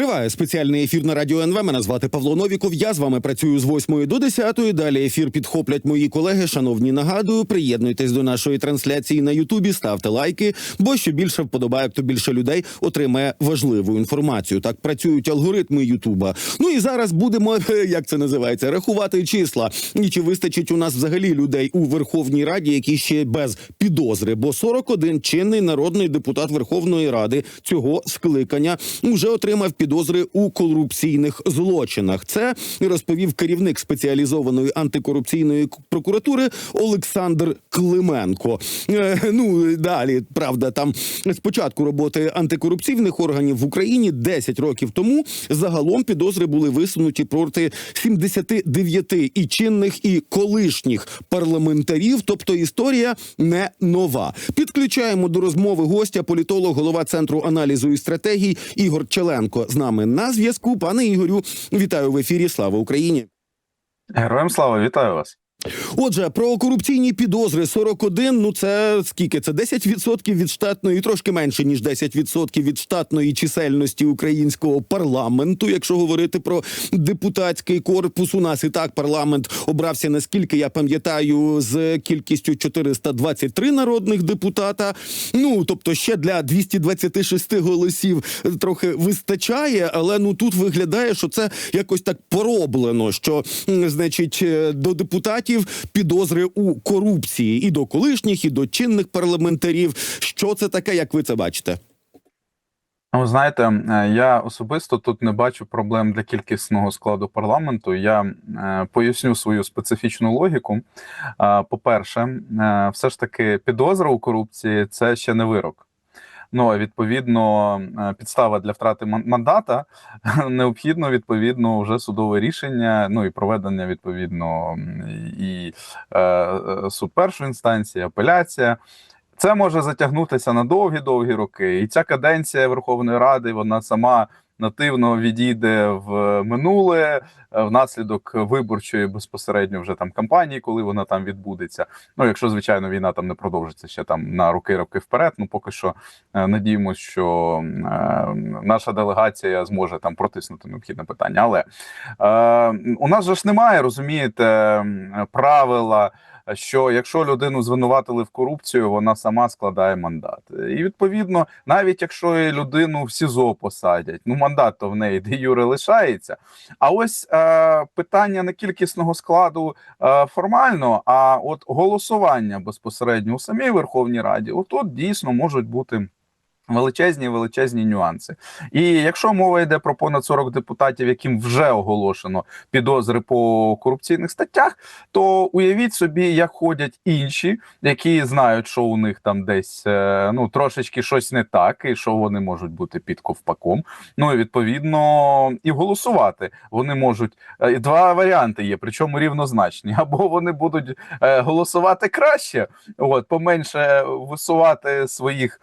Триває спеціальний ефір на радіо НВ. Мене звати Павло Новіков. Я з вами працюю з 8 до 10. Далі ефір підхоплять мої колеги. Шановні, нагадую, приєднуйтесь до нашої трансляції на Ютубі, ставте лайки, бо що більше вподобайок, то більше людей отримає важливу інформацію. Так працюють алгоритми Ютуба. Ну і зараз будемо, як це називається, рахувати числа. І чи вистачить у нас взагалі людей у Верховній Раді, які ще без підозри? Бо 41 чинний народний депутат Верховної Ради цього скликання вже отримав підозри у корупційних злочинах. Це розповів керівник спеціалізованої антикорупційної прокуратури Олександр Клименко. Е, ну далі правда, там з початку роботи антикорупційних органів в Україні 10 років тому загалом підозри були висунуті проти 79 і чинних, і колишніх парламентарів. Тобто історія не нова. Підключаємо до розмови гостя політолог, голова центру аналізу і стратегій Ігор Челенко з нами на зв'язку. Пане Ігорю, вітаю в ефірі. Слава Україні! Героям слава, вітаю вас. Отже, про корупційні підозри 41, Ну це скільки? Це 10% від штатної, трошки менше ніж 10% від штатної чисельності українського парламенту. Якщо говорити про депутатський корпус, у нас і так парламент обрався, наскільки я пам'ятаю, з кількістю 423 народних депутата. Ну тобто, ще для 226 голосів трохи вистачає, але ну тут виглядає, що це якось так пороблено. Що значить е, до депутатів підозри у корупції і до колишніх, і до чинних парламентарів. Що це таке, як ви це бачите? Ну, знаєте, е, я особисто тут не бачу проблем для кількісного складу парламенту. Я е, поясню свою специфічну логіку. Е, По-перше, е, все ж таки підозра у корупції це ще не вирок. Ну, відповідно, е, підстава для втрати мандата необхідно відповідно вже судове рішення, ну і проведення відповідно і е, е, суд першої інстанції, апеляція. Це може затягнутися на довгі-довгі роки, і ця каденція Верховної Ради вона сама нативно відійде в минуле е, внаслідок виборчої безпосередньо вже там кампанії, коли вона там відбудеться. Ну якщо звичайно війна там не продовжиться ще там на роки-роки вперед. Ну поки що е, надіємось, що е, наша делегація зможе там протиснути необхідне питання. Але е, у нас же ж немає, розумієте, правила що якщо людину звинуватили в корупцію, вона сама складає мандат. І відповідно, навіть якщо людину в СІЗО посадять, ну мандат то в неї де юре лишається. А ось е, питання не кількісного складу е, формально, а от голосування безпосередньо у самій Верховній Раді, отут дійсно можуть бути. Величезні величезні нюанси, і якщо мова йде про понад 40 депутатів, яким вже оголошено підозри по корупційних статтях, то уявіть собі, як ходять інші, які знають, що у них там десь е, ну трошечки щось не так, і що вони можуть бути під ковпаком. Ну і відповідно і голосувати вони можуть. Е, Два варіанти є, причому рівнозначні. Або вони будуть е, голосувати краще, от поменше висувати своїх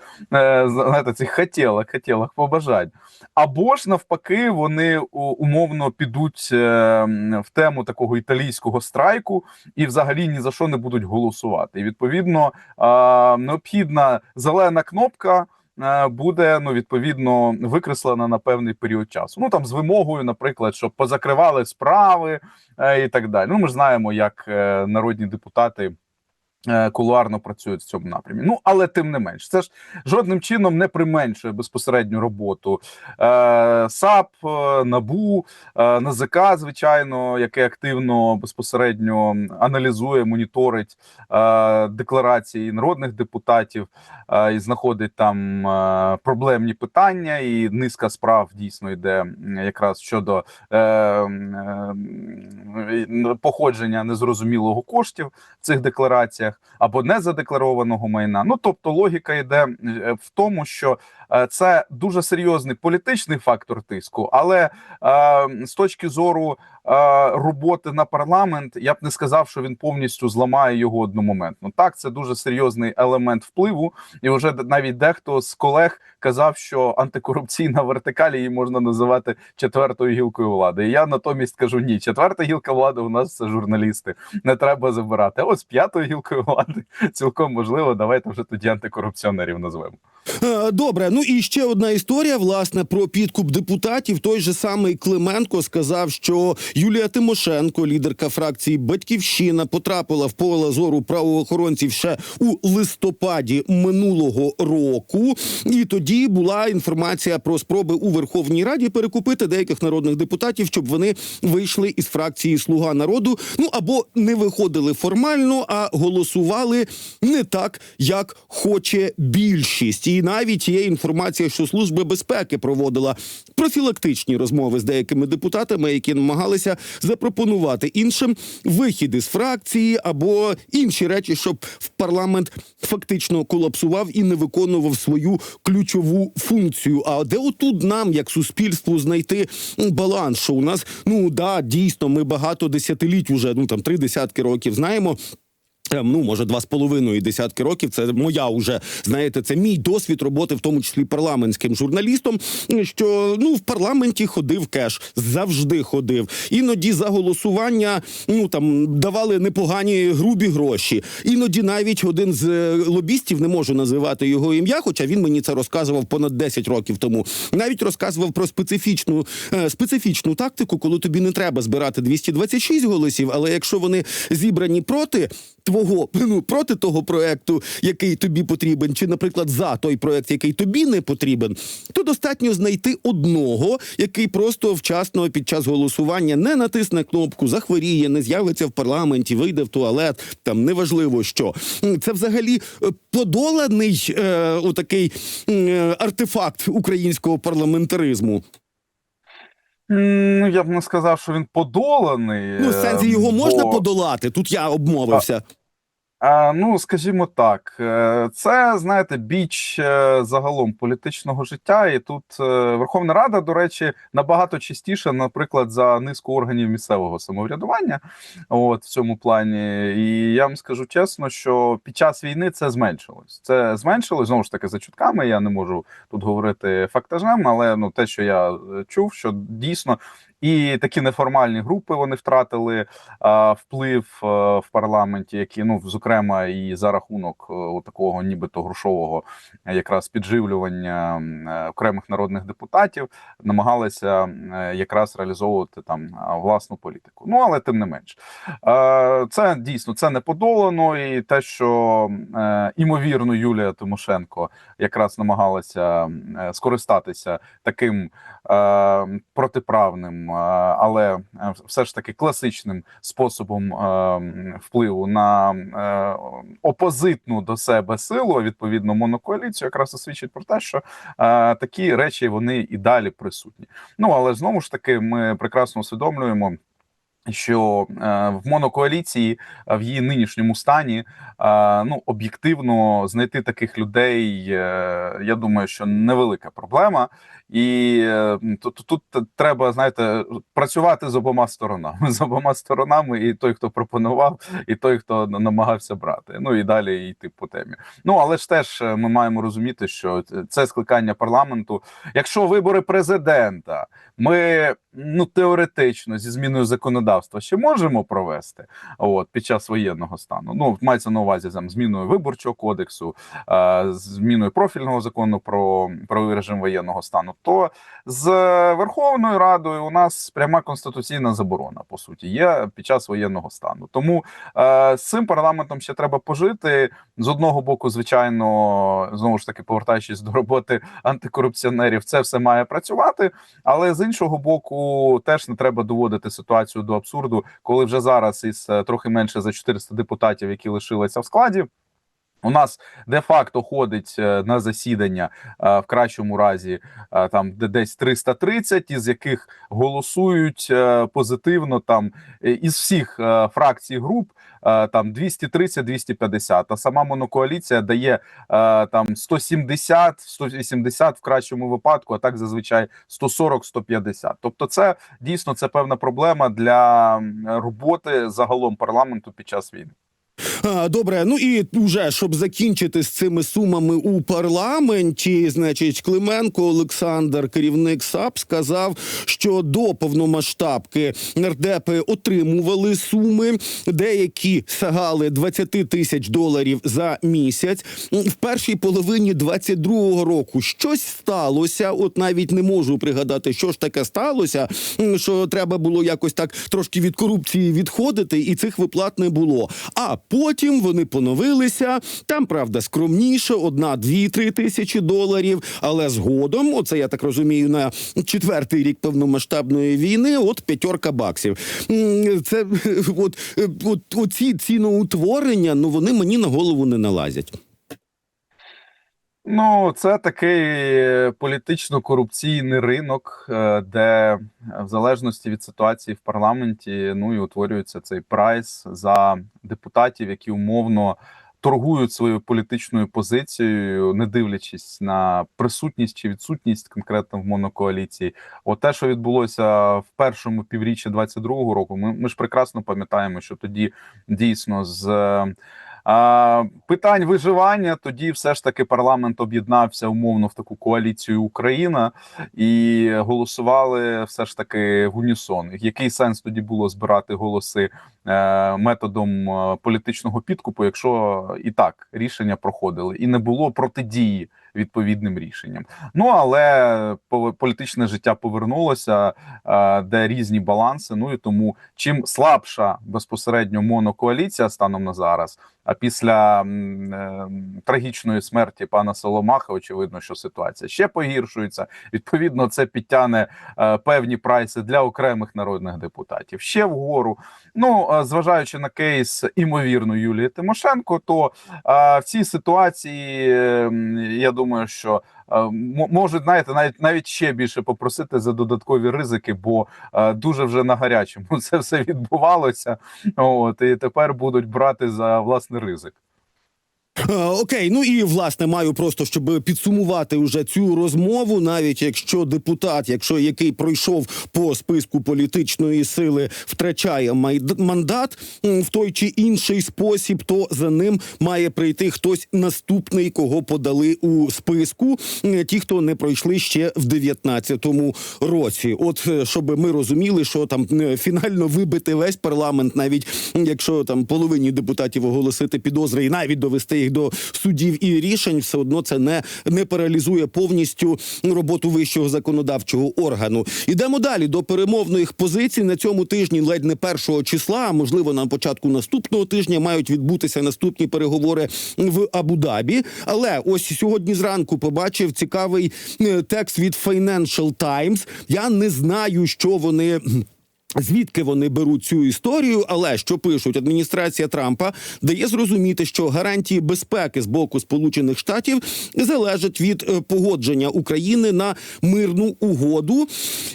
знаєте, цих хотілок, хотілок побажань. Або ж навпаки, вони умовно підуть е, в тему такого італійського страйку і взагалі ні за що не будуть голосувати. І відповідно необхідна зелена кнопка. е, Буде ну відповідно викреслена на певний період часу. Ну там з вимогою, наприклад, щоб позакривали справи е, і так далі. Ну ми ж знаємо, як народні депутати кулуарно працюють в цьому напрямі. Ну але тим не менш, це ж жодним чином не применшує безпосередню роботу е, САП, е, НАБУ, е, НАЗК, звичайно, яке активно безпосередньо аналізує, моніторить е, декларації народних депутатів е, і знаходить там е, проблемні питання, і низка справ дійсно йде якраз щодо е, е, походження незрозумілого коштів в цих деклараціях або незадекларованого майна. Ну тобто, логіка йде е, в тому, що це дуже серйозний політичний фактор тиску, але е, з точки зору е, роботи на парламент, я б не сказав, що він повністю зламає його одномоментно. Так, це дуже серйозний елемент впливу, і вже навіть дехто з колег казав, що антикорупційна вертикаль її можна називати четвертою гілкою влади. І я натомість кажу: ні, четверта гілка влади у нас це журналісти. Не треба забирати. А Ось п'ятою гілкою влади цілком можливо. Давайте вже тоді антикорупціонерів назвемо. Е, Добре, ну і ще одна історія власне про підкуп депутатів. Той же самий Клименко сказав, що Юлія Тимошенко, лідерка фракції Батьківщина, потрапила в поле зору правоохоронців ще у листопаді минулого року. І тоді була інформація про спроби у Верховній Раді перекупити деяких народних депутатів, щоб вони вийшли із фракції Слуга народу. Ну або не виходили формально, а голосували не так, як хоче більшість. І навіть є інформація, що служба безпеки проводила профілактичні розмови з деякими депутатами, які намагалися запропонувати іншим вихід із фракції або інші речі, щоб в парламент фактично колапсував і не виконував свою ключову функцію. А де отут нам, як суспільству, знайти баланс? Що у нас ну да, дійсно, ми багато десятиліть уже, ну там три десятки років знаємо. Ем, Ну, може, два з половиною десятки років. Це моя уже знаєте, це мій досвід роботи, в тому числі парламентським журналістом. Що ну в парламенті ходив кеш, завжди ходив. Іноді за голосування ну там давали непогані грубі гроші. Іноді навіть один з е, лобістів не можу називати його ім'я, хоча він мені це розказував понад 10 років тому. Навіть розказував про специфічну е, специфічну тактику, коли тобі не треба збирати 226 голосів, але якщо вони зібрані проти твого ну проти того проекту, який тобі потрібен, чи, наприклад, за той проект, який тобі не потрібен, то достатньо знайти одного, який просто вчасно під час голосування не натисне кнопку, захворіє, не з'явиться в парламенті, вийде в туалет. Там неважливо що. Це взагалі е, подоланий е, отакий м, е, артефакт українського парламентаризму. Ну я б не сказав, що він подоланий. Ну, в сенсі його е, можна подолати. Тут я обмовився. Ну, скажімо так, е, це знаєте, біч е, загалом політичного життя, і тут е, Верховна Рада, до речі, набагато частіше, наприклад, за низку органів місцевого самоврядування. От в цьому плані, і я вам скажу чесно, що під час війни це зменшилось. Це зменшилось знову ж таки за чутками. Я не можу тут говорити фактажем, але ну те, що я чув, що дійсно. І такі неформальні групи вони втратили а, вплив а, в парламенті, які ну зокрема і за рахунок е, такого, нібито грошового е, якраз підживлювання е, окремих народних депутатів, намагалися е, якраз реалізовувати там власну політику. Ну але тим не менш, Е, це дійсно це не подолано, і те, що е, імовірно Юлія Тимошенко якраз намагалася е, скористатися таким е, протиправним, е, але е, все ж таки класичним способом е, впливу на е, опозитну до себе силу, відповідно монокоаліцію, якраз свідчить про те, що е, такі речі вони і далі присутні. Ну але знову ж таки, ми прекрасно усвідомлюємо. Що е, в монокоаліції е, в її нинішньому стані е, ну об'єктивно знайти таких людей, я думаю, що невелика проблема, і тут, тут треба знаєте працювати з обома сторонами з обома сторонами, і той, хто пропонував, і той, хто намагався брати. Ну і далі йти по темі. Ну але ж теж ми маємо розуміти, що це скликання парламенту. Якщо вибори президента, ми ну теоретично зі зміною законодавства ще можемо провести от під час воєнного стану. Ну мається на увазі там зміною виборчого кодексу, е, зміною профільного закону про правовий режим воєнного стану. То з Верховною Радою у нас пряма конституційна заборона по суті є під час воєнного стану. Тому е, з цим парламентом ще треба пожити. З одного боку, звичайно, знову ж таки повертаючись до роботи антикорупціонерів, це все має працювати. Але з іншого боку, теж не треба доводити ситуацію до абсурду, коли вже зараз із е, трохи менше за 400 депутатів, які лишилися в складі. У нас де-факто ходить е, на засідання е, в кращому разі е, там де десь 330, із яких голосують позитивно там із всіх фракцій груп там 230-250, А сама монокоаліція дає там 170, 180 в кращому випадку, а так зазвичай 140-150. Тобто, це дійсно це певна проблема для роботи загалом парламенту під час війни. Добре, ну і вже щоб закінчити з цими сумами у парламенті, значить, Клименко Олександр, керівник САП, сказав, що до повномасштабки нардепи отримували суми, деякі сягали 20 тисяч доларів за місяць. В першій половині 22-го року щось сталося. От навіть не можу пригадати, що ж таке сталося. Що треба було якось так трошки від корупції відходити, і цих виплат не було. А потім вони поновилися. Там правда скромніше, одна, дві, три тисячі доларів. Але згодом, оце я так розумію, на четвертий рік повномасштабної війни, от п'ятерка баксів. Це от, от оці ціноутворення, ну вони мені на голову не налазять. Ну, це такий е, політично-корупційний ринок, е, де е, в залежності від ситуації в парламенті ну і утворюється цей прайс за депутатів, які умовно торгують своєю політичною позицією, не дивлячись на присутність чи відсутність конкретно в монокоаліції. От те, що відбулося в першому півріччі 22-го року, ми, ми ж прекрасно пам'ятаємо, що тоді дійсно з. Питань виживання тоді все ж таки парламент об'єднався умовно в таку коаліцію Україна і голосували все ж таки в унісон. Який сенс тоді було збирати голоси е, методом е, політичного підкупу, якщо і так рішення проходили, і не було протидії відповідним рішенням? Ну але по- політичне життя повернулося, де різні баланси. Ну і тому чим слабша безпосередньо монокоаліція станом на зараз. А після е, трагічної смерті пана Соломаха, очевидно, що ситуація ще погіршується. Відповідно, це підтягне е, певні прайси для окремих народних депутатів ще вгору. Ну е, зважаючи на кейс імовірно Юлії Тимошенко, то е, в цій ситуації е, я думаю, що. е, Можуть знаєте, навіть навіть ще більше попросити за додаткові ризики, бо е, дуже вже на гарячому це все відбувалося. От і тепер будуть брати за власний ризик. Е, Окей, ну і власне маю просто щоб підсумувати уже цю розмову, навіть якщо депутат, якщо який пройшов по списку політичної сили, втрачає мандат в той чи інший спосіб, то за ним має прийти хтось наступний, кого подали у списку. Ті, хто не пройшли ще в 19-му році. От е, щоб ми розуміли, що там е, фінально вибити весь парламент, навіть якщо там половині депутатів оголосити підозри і навіть довести їх до судів і рішень, все одно це не, не паралізує повністю роботу вищого законодавчого органу. Ідемо далі до перемовних позицій на цьому тижні, ледь не першого числа, а можливо на початку наступного тижня мають відбутися наступні переговори в Абу-Дабі. Але ось сьогодні зранку побачив цікавий е, текст від Financial Times. Я не знаю, що вони. Звідки вони беруть цю історію, але що пишуть адміністрація Трампа дає зрозуміти, що гарантії безпеки з боку Сполучених Штатів залежать від е, погодження України на мирну угоду,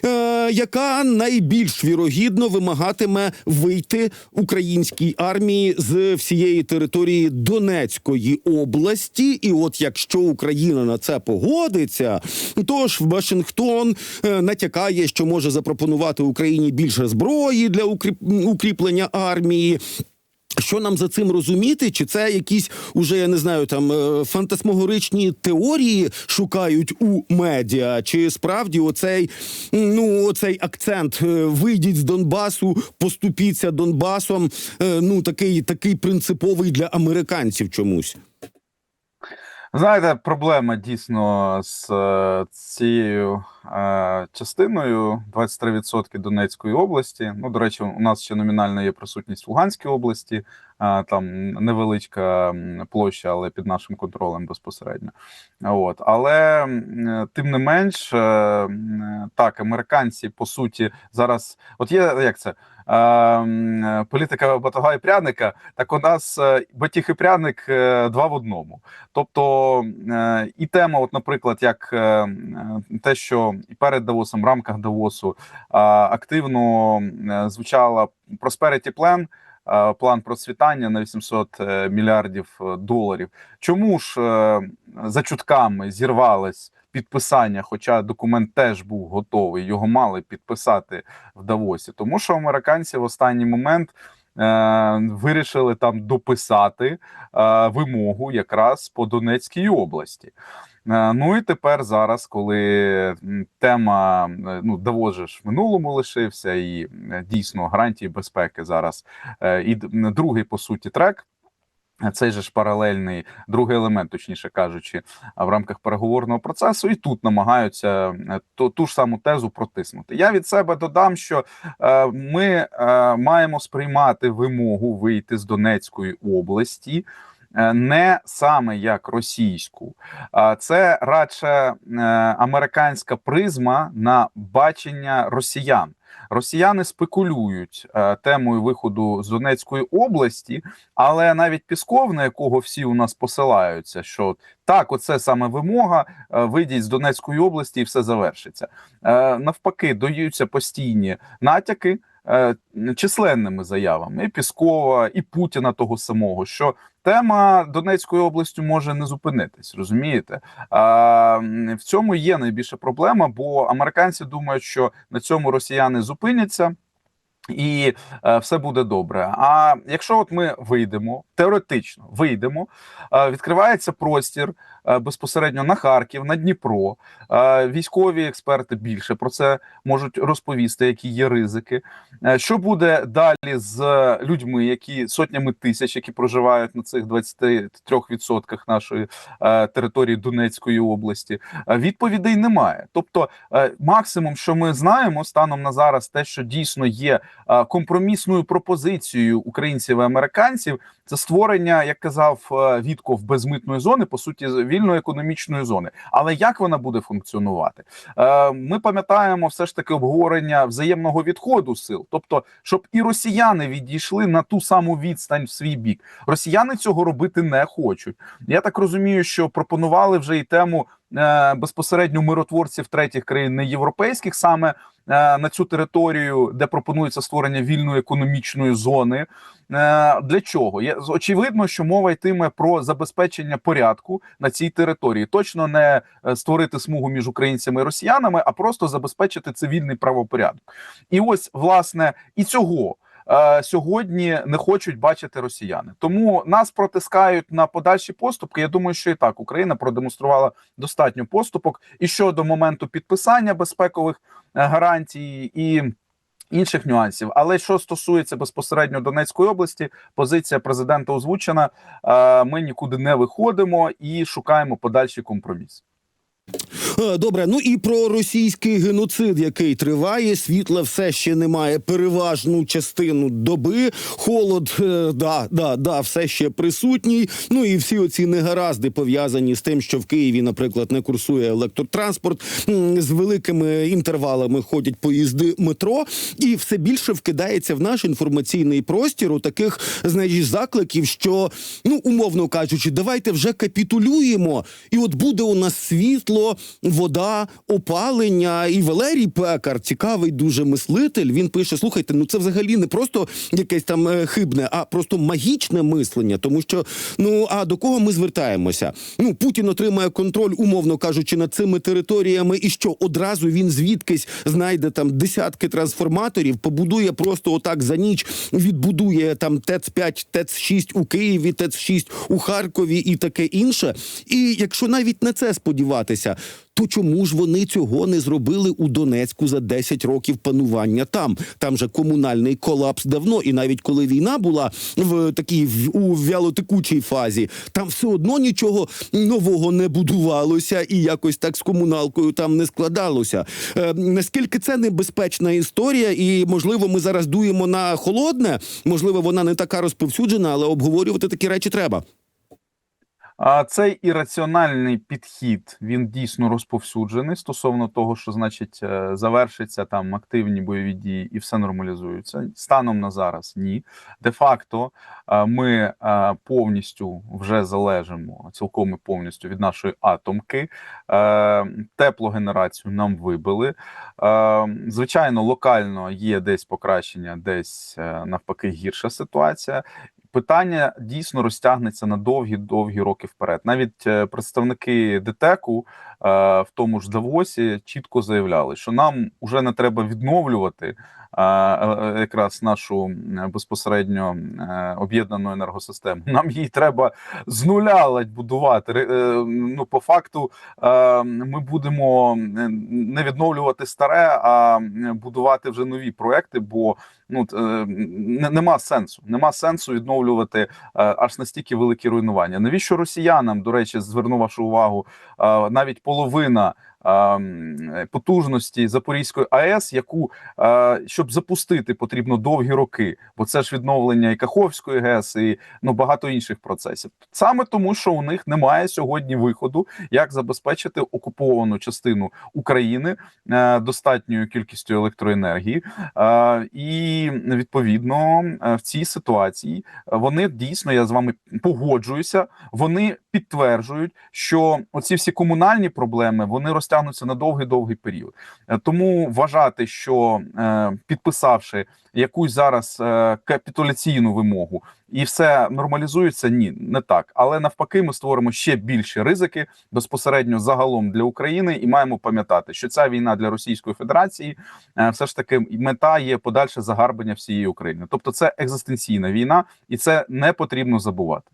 е, яка найбільш вірогідно вимагатиме вийти українській армії з всієї території Донецької області. І от якщо Україна на це погодиться, то ж Вашингтон е, натякає, що може запропонувати Україні більше зброї для укріп- укріплення армії. Що нам за цим розуміти? Чи це якісь уже я не знаю там е, фантасмогоричні теорії шукають у медіа? Чи справді оцей ну оцей акцент е, вийдіть з Донбасу, поступіться Донбасом? е, Ну такий такий принциповий для американців чомусь. Знаєте, проблема дійсно з е, цією е, частиною 23% Донецької області. Ну, до речі, у нас ще номінально є присутність в Луганській області, там невеличка площа, але під нашим контролем безпосередньо. От. Але тим не менш, е, так, американці по суті зараз, от є як це. Політика батога і пряника, так у нас е, батіг і пряник е, два в одному. Тобто і тема, от, наприклад, як те, що і перед Давосом, в рамках Давосу активно звучала Prosperity Plan, план процвітання на 800 е, мільярдів е, доларів. Чому ж е, за чутками зірвалось підписання? Хоча документ теж був готовий, його мали підписати в Давосі, тому що американці в останній момент вирішили там дописати е, вимогу якраз по Донецькій області. Е, Ну і тепер зараз, коли тема е, ну Давос ж в минулому лишився, і е, дійсно гарантії безпеки зараз. І другий по суті трек. Цей же ж паралельний другий елемент, точніше кажучи, в рамках переговорного процесу, і тут намагаються ту, ту ж саму тезу протиснути. Я від себе додам, що е, ми е, маємо сприймати вимогу вийти з Донецької області. Е, Не саме як російську, а це радше е, американська призма на бачення росіян. Росіяни спекулюють е, темою виходу з Донецької області, але навіть Пісков, на якого всі у нас посилаються, що так, оце саме вимога, е, вийдіть з Донецької області і все завершиться. Е, Навпаки, даються постійні натяки е, численними заявами і Піскова, і Путіна того самого, що тема Донецької області може не зупинитись, розумієте? А, в цьому є найбільша проблема, бо американці думають, що на цьому росіяни зупиняться. І е, все буде добре. А якщо от ми вийдемо, теоретично вийдемо, е, відкривається простір безпосередньо на Харків, на Дніпро. Е, військові експерти більше про це можуть розповісти, які є ризики. Е, що буде далі з людьми, які сотнями тисяч, які проживають на цих 23% нашої е, території Донецької області? Е, Відповідей немає. Тобто, е, максимум, що ми знаємо станом на зараз, те, що дійсно є е, компромісною пропозицією українців і американців, це створення, як казав е, Вітков, безмитної зони, по суті, вільної економічної зони. Але як вона буде функціонувати? Е, Ми пам'ятаємо все ж таки обговорення взаємного відходу сил, тобто, щоб і росіяни відійшли на ту саму відстань в свій бік. Росіяни цього робити не хочуть. Я так розумію, що пропонували вже і тему е, безпосередньо миротворців третіх країн, не європейських, саме на цю територію, де пропонується створення вільної економічної зони. Е, Для чого? Я, очевидно, що мова йтиме про забезпечення порядку на цій території. Точно не е, створити смугу між українцями і росіянами, а просто забезпечити цивільний правопорядок. І ось власне і цього. Е, Сьогодні не хочуть бачити росіяни, тому нас протискають на подальші поступки. Я думаю, що і так Україна продемонструвала достатньо поступок і щодо моменту підписання безпекових е, гарантій і інших нюансів. Але що стосується безпосередньо Донецької області, позиція президента озвучена. Е, Ми нікуди не виходимо і шукаємо подальший компроміс. Е, Добре, ну і про російський геноцид, який триває, світла все ще немає. Переважну частину доби. Холод, е, да, да, да, все ще присутній. Ну і всі оці негаразди пов'язані з тим, що в Києві, наприклад, не курсує електротранспорт. З великими інтервалами ходять поїзди метро, і все більше вкидається в наш інформаційний простір у таких знаєш, закликів, що ну умовно кажучи, давайте вже капітулюємо, і от буде у нас світло, вода, опалення. І Валерій Пекар, цікавий дуже мислитель. Він пише: слухайте, ну це взагалі не просто якесь там е, хибне, а просто магічне мислення. Тому що ну а до кого ми звертаємося? Ну Путін отримає контроль, умовно кажучи, над цими територіями, і що одразу він звідкись знайде там десятки трансформаторів, побудує просто отак за ніч, відбудує там ТЕЦ 5 ТЕЦ 6 у Києві, ТЕЦ 6 у Харкові і таке інше. І якщо навіть на це сподіватися. То чому ж вони цього не зробили у Донецьку за 10 років панування там? Там же комунальний колапс давно, і навіть коли війна була в такій у вялотекучій фазі, там все одно нічого нового не будувалося, і якось так з комуналкою там не складалося. Е, наскільки це небезпечна історія, і можливо, ми зараз дуємо на холодне, можливо, вона не така розповсюджена, але обговорювати такі речі треба. Цей ірраціональний підхід він дійсно розповсюджений стосовно того, що значить е, завершиться там активні бойові дії і все нормалізується. Станом на зараз ні. Де-факто е, ми е, повністю вже залежимо цілком і повністю від нашої атомки. Теплогенерацію нам вибили. Звичайно, локально є десь покращення, десь навпаки гірша ситуація питання дійсно розтягнеться на довгі-довгі роки вперед. Навіть е, представники ДТЕКу в тому ж Давосі чітко заявляли, що нам вже не треба відновлювати е, якраз нашу е, безпосередньо е, об'єднану енергосистему. Нам її треба з нуля будувати. Е, Ну, по факту, е, ми будемо е, не відновлювати старе, а е, будувати вже нові проекти, бо ну е, нема сенсу. Нема сенсу відновлювати е, аж настільки великі руйнування. Навіщо росіянам, до речі, зверну вашу увагу, е, навіть половина. Е, Потужності Запорізької АЕС, яку щоб запустити, потрібно довгі роки, бо це ж відновлення і Каховської ГЕС, і ну багато інших процесів. Саме тому, що у них немає сьогодні виходу, як забезпечити окуповану частину України е, достатньою кількістю електроенергії, і відповідно е, в цій ситуації вони дійсно я з вами погоджуюся. Вони підтверджують, що оці всі комунальні проблеми вони розтягнуться на довгий довгий період. Е, Тому вважати, що е, підписавши якусь зараз е, капітуляційну вимогу і все нормалізується, ні, не так. Але навпаки, ми створимо ще більші ризики безпосередньо загалом для України, і маємо пам'ятати, що ця війна для Російської Федерації все ж таки мета є подальше загарбання всієї України. Тобто, це екзистенційна війна, і це не потрібно забувати.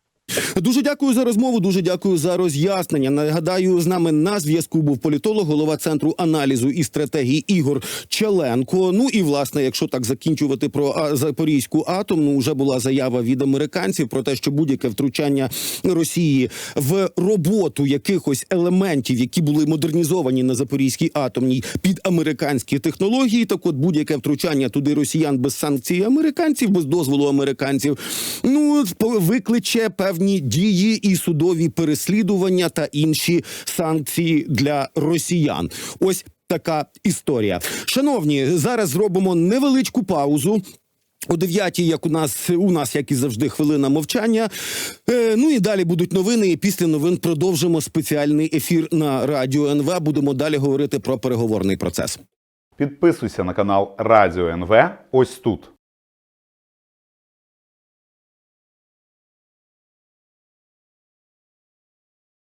Дуже дякую за розмову. Дуже дякую за роз'яснення. Нагадаю, з нами на зв'язку був політолог, голова центру аналізу і стратегії Ігор Челенко. Ну і власне, якщо так закінчувати про Запорізьку атомну, вже була заява від американців про те, що будь-яке втручання Росії в роботу якихось елементів, які були модернізовані на Запорізькій атомній під американські технології, так от будь-яке втручання туди росіян без санкцій американців, без дозволу американців, ну викличе певні дії і судові переслідування та інші санкції для росіян. Ось така історія. Шановні, зараз зробимо невеличку паузу. О 9 як у нас у нас, як і завжди, хвилина мовчання. Е, ну і далі будуть новини. І після новин продовжимо спеціальний ефір на радіо НВ. Будемо далі говорити про переговорний процес. Підписуйся на канал Радіо НВ ось тут.